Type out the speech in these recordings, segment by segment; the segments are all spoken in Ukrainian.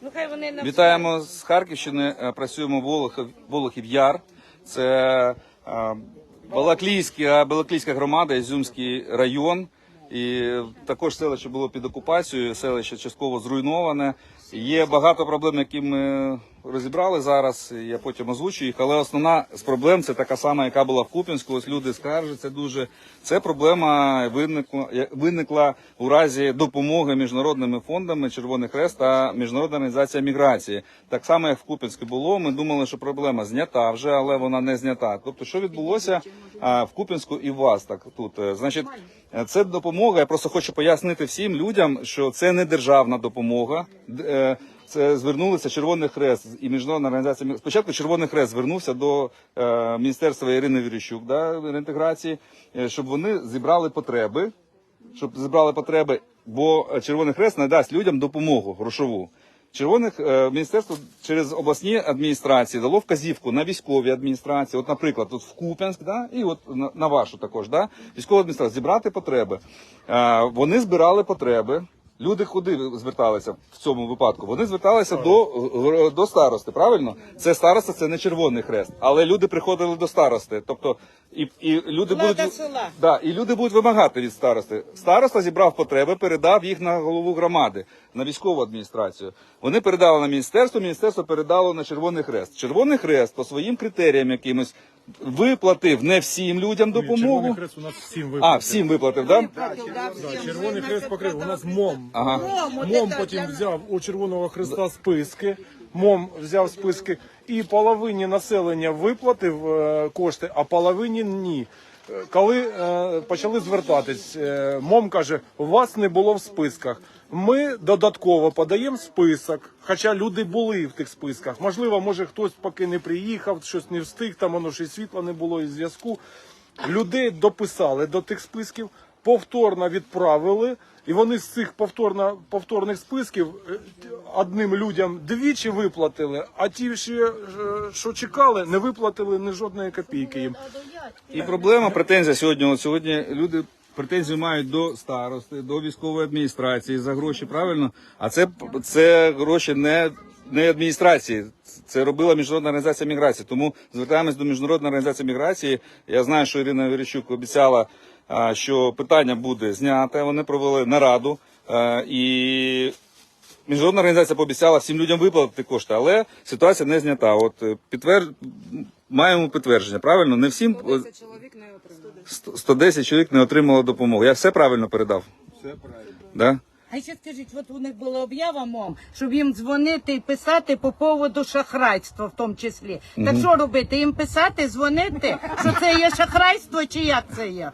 Ну хай вони на Вітаємо з Харківщини. Е, Працюємо в Волохів, Волохів Яр. Це е, Балаклійська, Балаклійська громада, Ізюмський район. І також селище було під окупацією, селище частково зруйноване. Є багато проблем, які ми розібрали зараз. Я потім озвучу їх. Але основна з проблем це така сама, яка була в Куп'янську. Ось люди скаржаться дуже. Це проблема виникла, виникла у разі допомоги міжнародними фондами Червоний Хрест та Міжнародна організація міграції. Так само, як в Куп'янську було. Ми думали, що проблема знята вже, але вона не знята. Тобто, що відбулося в Куп'янську і в вас так тут. Е, Значить, е, це допомога. Я просто хочу пояснити всім людям, що це не державна допомога. Це звернулися Червоний Хрест і міжнародна організація. Спочатку Червоний Хрест звернувся до е, міністерства Ірини Вірющук, да, реінтеграції, е, щоб вони зібрали потреби, щоб зібрали потреби, бо Червоний Хрест надасть людям допомогу грошову. Червоних е, міністерство через обласні адміністрації дало вказівку на військові адміністрації. От, наприклад, тут в Куп'янськ, да, і от на, на вашу також, да, військова адміністрація зібрати потреби. Е, вони збирали потреби. Люди куди зверталися в цьому випадку? Вони зверталися до, е, до старости, правильно? Це староста, це не червоний хрест. Але люди приходили до старости. Тобто, і, і люди Влада будуть села. Да, і люди будуть вимагати від старости. Староста зібрав потреби, передав їх на голову громади, на військову адміністрацію. Вони передали на міністерство, міністерство передало на Червоний Хрест. Червоний Хрест по своїм критеріям якимось виплатив не всім людям Червоний хрест у нас всім виплатив. А, всім виплатив, так? Да? Да, Червоний хрест покрив. У нас МОМ. Ага. МОМ потім взяв у Червоного Хреста списки. МОМ взяв списки і половині населення виплатив е, кошти, а половині ні. Е, Коли е, почали звертатись, е, МОМ каже, вас не було в списках. Ми додатково подаємо список, хоча люди були в тих списках. Можливо, може хтось поки не приїхав, щось не встиг, там воно і світла не було, і зв'язку. Людей дописали до тих списків, повторно відправили, і вони з цих повторно, повторних списків е, одним людям двічі виплатили, а ті, ще, е, що чекали, не виплатили ні жодної копійки їм. І проблема, претензія сьогодні. Сьогодні люди претензію мають до старости, до військової адміністрації за гроші, правильно? А це, це гроші не, не адміністрації. Це робила міжнародна організація міграції. Тому звертаємось до міжнародної організації міграції. Я знаю, що Ірина Верещук обіцяла, що питання буде знято. Вони провели нараду. І Міжнародна організація пообіцяла всім людям виплатити кошти, але ситуація не знята. От е, підтвер... маємо підтвердження, правильно? Не всім чоловік не отримали. 100 110 чоловік не отримало допомогу. Я все правильно передав? Все правильно. Да? А ще скажіть, от у них була об'ява мом, щоб їм дзвонити і писати по поводу шахрайства, в тому числі. Так що робити? Їм писати, дзвонити, що це є шахрайство, чи як це є?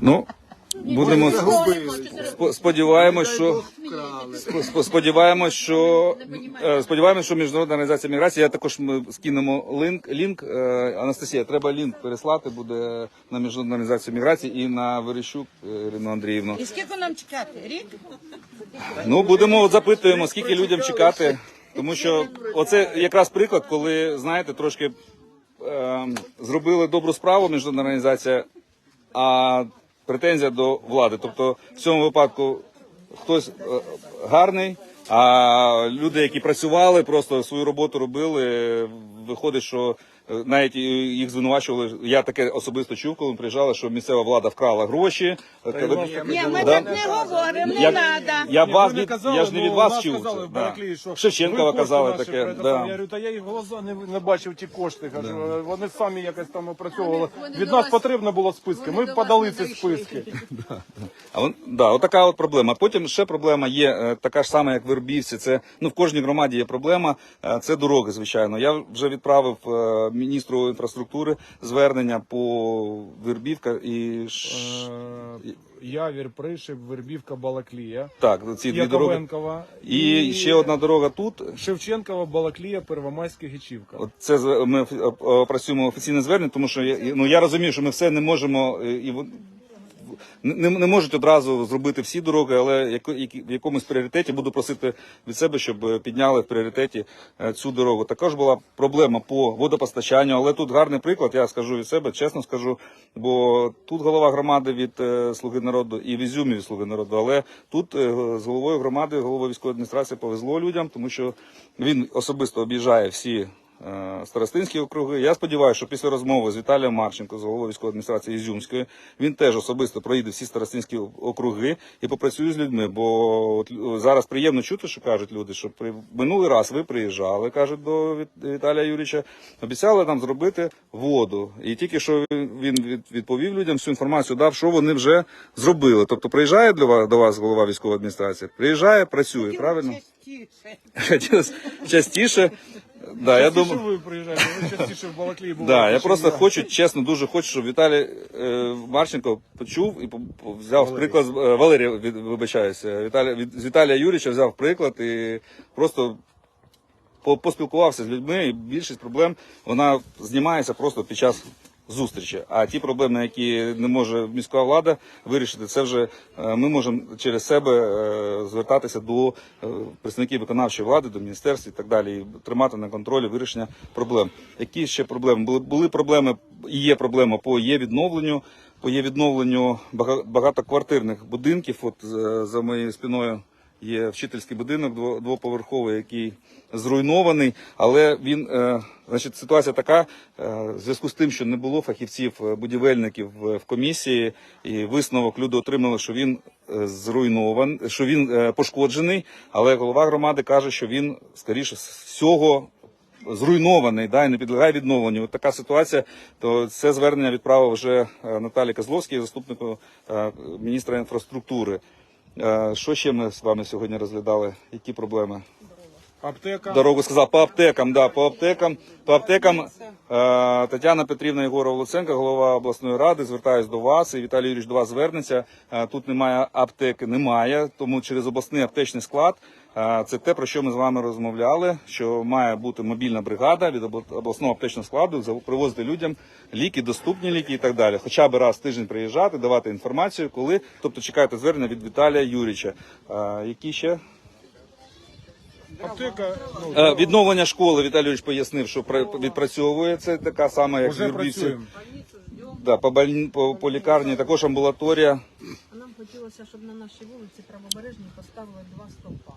Ну, будемо спо- сподіваємось, що спо- спо- сподіваємось, що е, сподіваємось, що міжнародна організація міграції. Я також ми скинемо лінк. Лінк е, Анастасія, треба лінк переслати буде на міжнародну організацію міграції і на Верещук е, Ірину Андріївну. І скільки нам чекати? Рік? Ну, будемо от запитуємо, скільки людям чекати. Тому що оце якраз приклад, коли, знаєте, трошки е, зробили добру справу міжнародна організація, а претензія до влади. Тобто в цьому випадку хтось е, гарний, а люди, які працювали, просто свою роботу робили. Виходить, що навіть їх звинувачували. Я таке особисто чув, коли приїжджали, що місцева влада вкрала гроші. Вас Ні, ми так не говоримо, не Я- треба. Я, Ні, вас від, казали, я ж не ну, від вас чув. казали це, да. Бараклії, що Шевченкова ви казали таке. Да. Я говорю, та я їх глаза не, не бачив ті кошти. Кажу, вони самі якось там опрацьовували. Від нас потрібно було списки. Ми подали ці списки. А да, отака от проблема. Потім ще проблема є е, така ж сама, як в Вербівці. Це ну в кожній громаді є проблема. е, Це дороги, звичайно. Я вже відправив е, міністру інфраструктури звернення по Вербівка і. Е, Явір, Пришиб, Вербівка, Балаклія. так, ці дві дороги. І, І ще одна дорога тут. Шевченкова, Балаклія, Первомайська, Гічівка. От це ми працюємо офіційне звернення, тому що я, ну я розумію, що ми все не можемо е, і не, не можуть одразу зробити всі дороги, але в якомусь пріоритеті буду просити від себе, щоб е, підняли в пріоритеті е, цю дорогу. Також була проблема по водопостачанню, але тут гарний приклад, я скажу від себе, чесно скажу, бо тут голова громади від е, Слуги народу і в Ізюмі від Слуги народу, але тут з головою громади, головою військової адміністрації повезло людям, тому що він особисто об'їжджає всі старостинські округи. Я сподіваюся, що після розмови з Віталієм Марченко, з головою військової адміністрації Ізюмської, він теж особисто проїде всі старостинські округи і попрацює з людьми. Бо от зараз приємно чути, що кажуть люди, що при минулий раз ви приїжджали, кажуть до Віталія Юрійовича, обіцяли нам зробити воду. І тільки що він він від- відповів людям всю інформацію, дав, що вони вже зробили. Тобто приїжджає для вас до вас голова військової адміністрації, приїжджає, працює, правильно? Частіше. Частіше. Да, я думаю, ви приїжджаєте, ви частіше в Балаклії да, я просто хочу, чесно, дуже хочу, щоб Віталій е, Марченко почув і по- по- взяв приклад з е, Валерія, від- вибачаюся, Віталія від з Віталія Юрійовича взяв приклад і просто по- поспілкувався з людьми, і більшість проблем вона знімається просто під час зустрічі. А ті проблеми, які не може міська влада вирішити, це вже е, ми можемо через себе е, звертатися до е, представників виконавчої влади, до міністерств і так далі, і тримати на контролі вирішення проблем. Які ще проблеми? Були, були проблеми і є проблема по є відновленню. По є відновленню бага- багатоквартирних будинків. От за моєю спиною Є вчительський будинок дво- двоповерховий, який зруйнований, але він, е, значить, ситуація така, е, в зв'язку з тим, що не було фахівців, е, будівельників в комісії, і висновок люди отримали, що він зруйнований, що він пошкоджений, але голова громади каже, що він, скоріше всього, зруйнований, да, і не підлягає відновленню. От така ситуація. То це звернення відправив вже Наталі Козловській, заступнику міністра інфраструктури. Е, Що ще ми з вами сьогодні розглядали? Які проблеми? Аптека. Дорогу сказав по аптекам. Да, по аптекам. По аптекам е, Тетяна Петрівна Єгорова Луценка, голова обласної ради, звертаюсь до вас. І Віталій Юрійович до вас звернеться. Е, Тут немає аптеки, немає, тому через обласний аптечний склад. Це те, про що ми з вами розмовляли. Що має бути мобільна бригада від обласного аптечного складу, привозити людям ліки, доступні ліки і так далі. Хоча б раз в тиждень приїжджати, давати інформацію, коли, тобто чекайте звернення від Віталія Юрійовича. Е, Які ще Аптека, ну, Е, Відновлення школи Віталій Юрійович пояснив, що пра- відпрацьовує це така сама, як в Юрбівці. Да, по, больні- по, по лікарні також амбулаторія. А нам хотілося, щоб на нашій вулиці правобережній поставили два стовпа.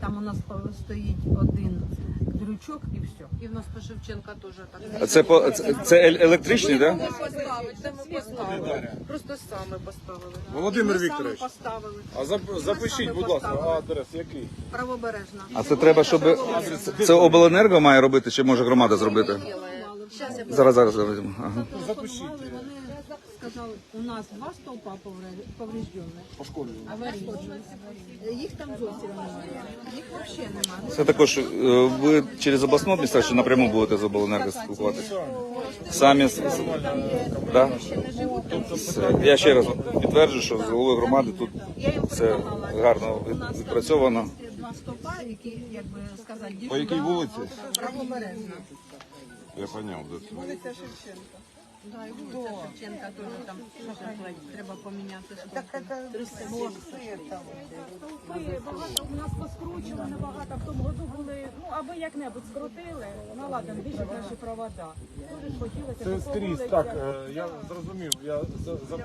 Там у нас стоїть один дрючок і все. І в нас по Шевченка теж так. Це по це, це ел- електричний, да? Це ми поставили. Просто саме поставили. Володимир Вікторович. поставили. А зап- запишіть, будь ласка, адрес який? Правобережна. А це треба, щоб це обленерго має робити, чи може громада зробити? Зараз Зараз, зараз. Ага. Запропонували, вони сказали, у нас два стовпа повре- повреждені, аварійні. Їх там зовсім немає. Їх взагалі немає. Це також е, ви через обласну адміністрацію напряму будете з обленерго спілкуватися? Самі з- з- да? Все. Я ще раз підтверджую, що з головою громади тут все гарно від- відпрацьовано. Два стовпа, які, як би сказати, По якій вулиці? правобережна. Я поняв, де це. Да, і вулиця Шевченка теж там треба поміняти стовпи. Стовпи багато у нас поскручували набагато. В тому году були, ну аби як-небудь скрутили, наладимо більше наші провода. Дуже хотілося Це б скрізь. вулицях. Так, е, я зрозумів. Я за, за,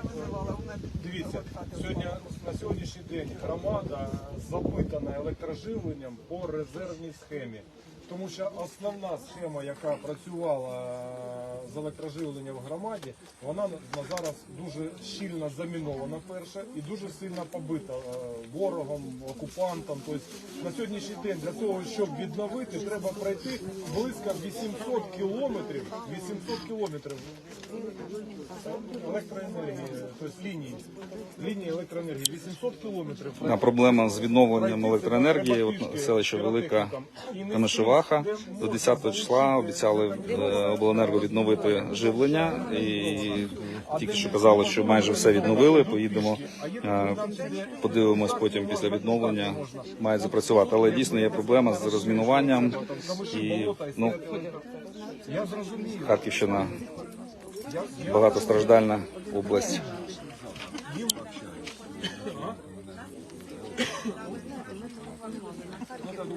дивіться, сьогодні на сьогоднішній день громада запитана електроживленням по резервній схемі. Тому що основна схема, яка працювала з електроживленням в громаді, вона на зараз дуже щільно замінована перша і дуже сильно побита е, ворогом, окупантом. Тобто на сьогоднішній день для того, щоб відновити, треба пройти близько 800 кілометрів. 800 кілометрів електроенергії, тобто лінії, лінії електроенергії, 800 кілометрів. Проблема з відновленням електроенергії. От селище Велика Камишеваха до 10 числа обіцяли е, обленерго відновити живлення, і тільки що казали, що майже все відновили. Поїдемо, е, подивимось потім після відновлення. Має запрацювати, але дійсно є проблема з розмінуванням і ну Харківщина багатостраждальна область.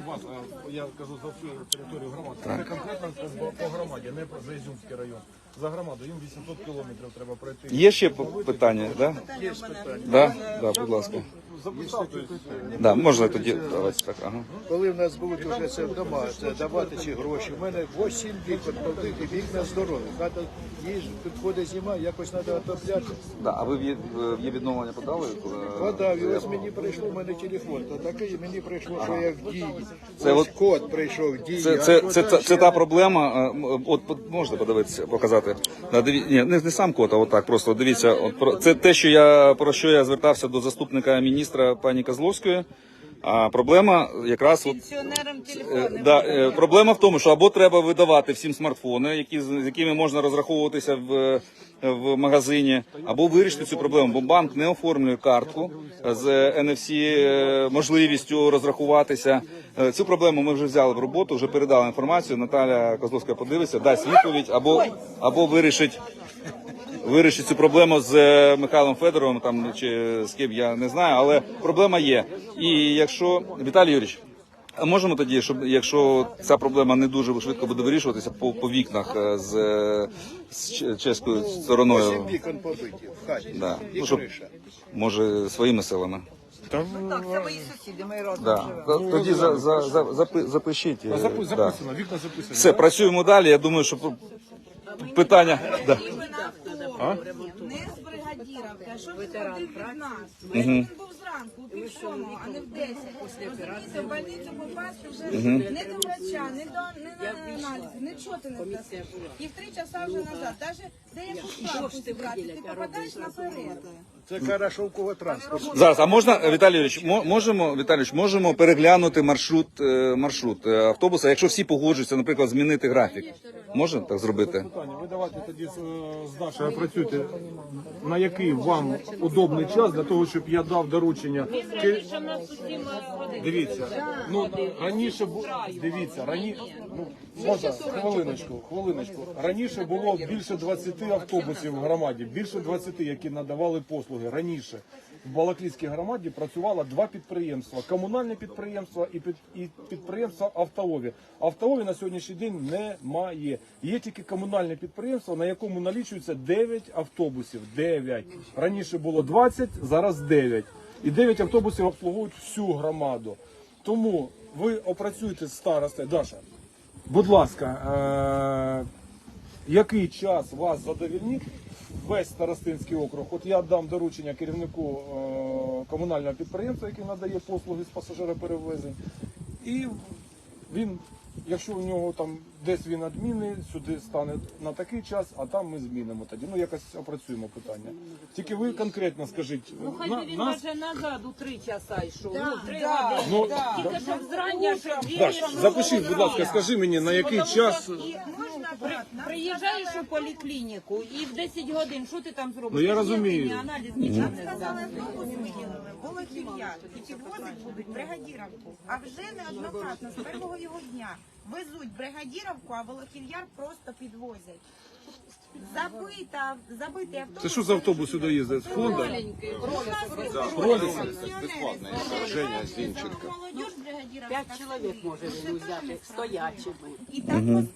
Вас, а, я кажу за всю територію громади. Це конкретно по, по громаді, не про за Ізюмський район. За громаду їм 800 кілометрів треба пройти. Є ще питання, да? Є питання. Да? Да, будь ласка. Записав, Да, можна тоді давайте так. Ага. Коли в нас будуть вже це вдома, це давати ці гроші. У мене 8 вікон побити, вікна здорові. Хата їж, підходить зима, якось треба отопляти. Да, а ви в є- в є відновлення подали? коли- Подав, і ось мені прийшло, в мене телефон. То такий мені прийшло, що я в дії. Це ось от- код прийшов в дії. Це, це, це, це, ще це та проблема. е, м, От можна подивитися, показати. Да, диві... Ні, не, не сам код, а отак. Просто дивіться. От про це те, що я про що я звертався до заступника міністра пані Козловської. А проблема якраз от Е. Да, е, проблема в тому, що або треба видавати всім смартфони, які з якими можна розраховуватися в, в магазині, або вирішити цю проблему, бо банк не оформлює картку з NFC е, можливістю розрахуватися. Цю проблему ми вже взяли в роботу, вже передали інформацію. Наталя Козловська подивиться, дасть відповідь або або вирішить. Вирішить цю проблему з е, Михайлом Федоровим там чи з ким я не знаю, але проблема є. І якщо Віталій Юрійович, а можемо тоді, щоб якщо ця проблема не дуже швидко буде вирішуватися по, по вікнах е, з, е, з чеською стороною, вікон побиті в хаті. да. І ну, щоб, може своїми силами. Там, Так, це мої сусіди, ми разом Да. живемо. Тоді за, за, за, запи- запишіть. а, запи- да. вікна записані. Все, працюємо далі. Я думаю, що питання. Да. Не з бригадіра, а що він ходив від нас. Він був зранку, у пів сьомого, а не в десять. Розумієте, в больницю попасти вже не до врача, не до не на аналізи, нічого ти не дасиш. І в три часа вже назад. Навіть деяку справку зібрати, ти попадаєш наперед. Це карашовковий транспорт. Зараз, а можна, Віталій Юрійович, мо- можемо, Віталій Юрійович, можемо переглянути маршрут, е, маршрут е, автобуса, якщо всі погоджуються, наприклад, змінити графік. Можна так зробити? питання. Ви давайте тоді з, е, з працюйте, на який вам удобний час для того, щоб я дав доручення. Ки- Дивіться, ну раніше бу- дивіться, раніше ну можна хвилиночку, хвилиночку. Раніше було більше 20 автобусів в громаді, більше 20, які надавали послуги. Раніше в Балаклійській громаді працювало два підприємства: комунальне підприємство і під і підприємство автолові. Автолові на сьогоднішній день немає. Є тільки комунальне підприємство, на якому налічується 9 автобусів. 9. Раніше було 20, зараз 9. І 9 автобусів обслуговують всю громаду. Тому ви опрацюєте з старостою. Даша, будь ласка, е- який час вас задовільнить весь старостинський округ? От я дам доручення керівнику е- комунального підприємства, який надає послуги з пасажироперевезень, і він, якщо у нього там десь він адмінний, сюди стане на такий час, а там ми змінимо тоді. Ну якось опрацюємо питання. Тільки ви конкретно скажіть, Ну хай на- би він нас може назад у три часа йшов. Да, ну, три да, години. Ну, Тільки щоб зрання, щоб Даш, вечором запишіть, будь ласка, скажи мені, на який час. І можна обратно. Приїжджаєш у поліклініку і в 10 годин, що ти там зробиш? Ну, я розумію. аналіз, нічого не здав. Сказали, автобус виділили, було ків'яр, і підвозить будуть бригадіровку. А вже неоднократно з першого його дня везуть бригадіровку, а Волохів'яр просто підвозять. Забита, забитий автобус. Це що за автобус сюди їздить? З фонду? Проліси. Женя Зінченко. П'ять чоловік може він взяти стоячими. І так постійно.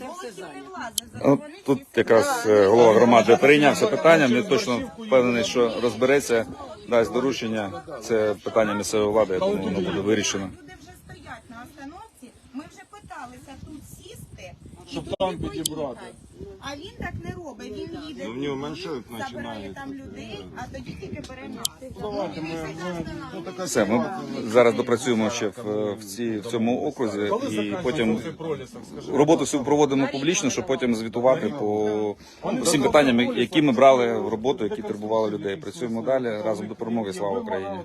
Волохів не влазить. От тут якраз е, голова громади прийнявся питанням. Я точно впевнений, що розбереться, дасть доручення. Це питання місцевої влади. Я думаю, воно буде вирішено. Люди вже стоять на остановці. Ми вже питалися тут сісти і Щоб там підібрати. А він так не робить. Він їде Ну, в нього забирає там людей, а тоді тільки бере нас. Давайте ми, ми ну, така Все, ми зараз допрацюємо ще в, в, ці, в цьому окрузі і потім роботу всю проводимо публічно, щоб потім звітувати по всім питанням, які ми брали в роботу, які турбували людей. Працюємо далі разом до перемоги. Слава Україні.